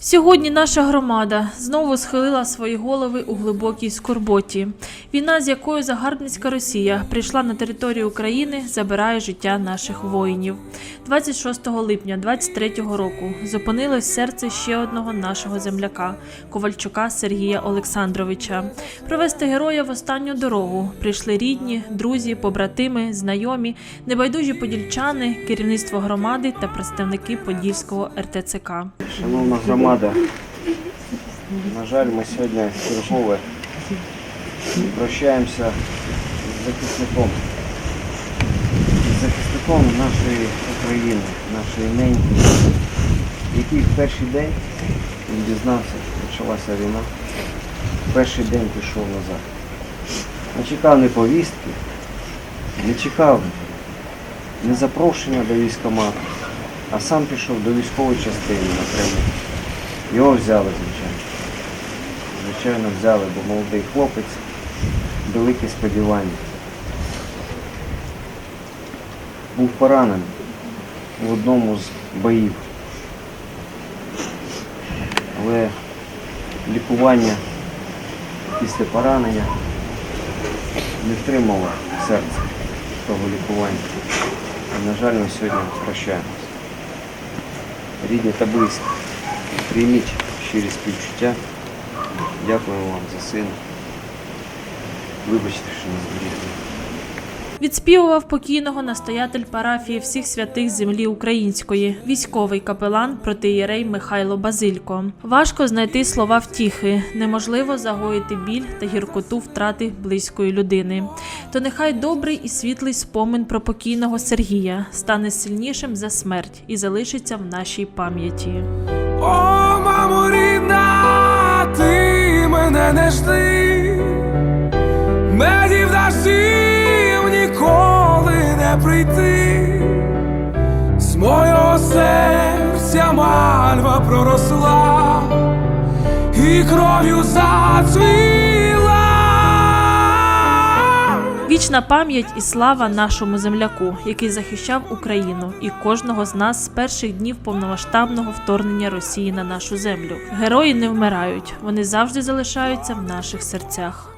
Сьогодні наша громада знову схилила свої голови у глибокій скорботі. Війна, з якою загарбницька Росія прийшла на територію України, забирає життя наших воїнів. 26 липня 23-го року зупинилось серце ще одного нашого земляка Ковальчука Сергія Олександровича. Провести героя в останню дорогу прийшли рідні, друзі, побратими, знайомі, небайдужі подільчани, керівництво громади та представники Подільського РТЦК. Шановна громада, на жаль, ми сьогодні чергове прощаємося з захисником. З захисником нашої України, нашої неньки, який в перший день він дізнався, почалася війна, в перший день пішов назад. Не чекав ні повістки, не чекав ні запрошення до військкомату, а сам пішов до військової частини напряму. Його взяли, звичайно. Звичайно, взяли, бо молодий хлопець, великі сподівання. Був поранений в одному з боїв. Але лікування після поранення не втримало серце того лікування. І, на жаль, ми сьогодні прощаємося. Рідні та близькі, прийміть щирі співчуття. Дякуємо вам за сина. Вибачте, що не зберігли. Відспівував покійного настоятель парафії всіх святих землі української, військовий капелан протиєрей Михайло Базилько. Важко знайти слова втіхи, неможливо загоїти біль та гіркоту втрати близької людини. То нехай добрий і світлий спомин про покійного Сергія стане сильнішим за смерть і залишиться в нашій пам'яті. О, мамо рідна, ти мене не жди, медів дождів ніколи прийти, з мого серця мальва проросла і кров'ю зацвіла. Вічна пам'ять і слава нашому земляку, який захищав Україну і кожного з нас з перших днів повномасштабного вторгнення Росії на нашу землю. Герої не вмирають, вони завжди залишаються в наших серцях.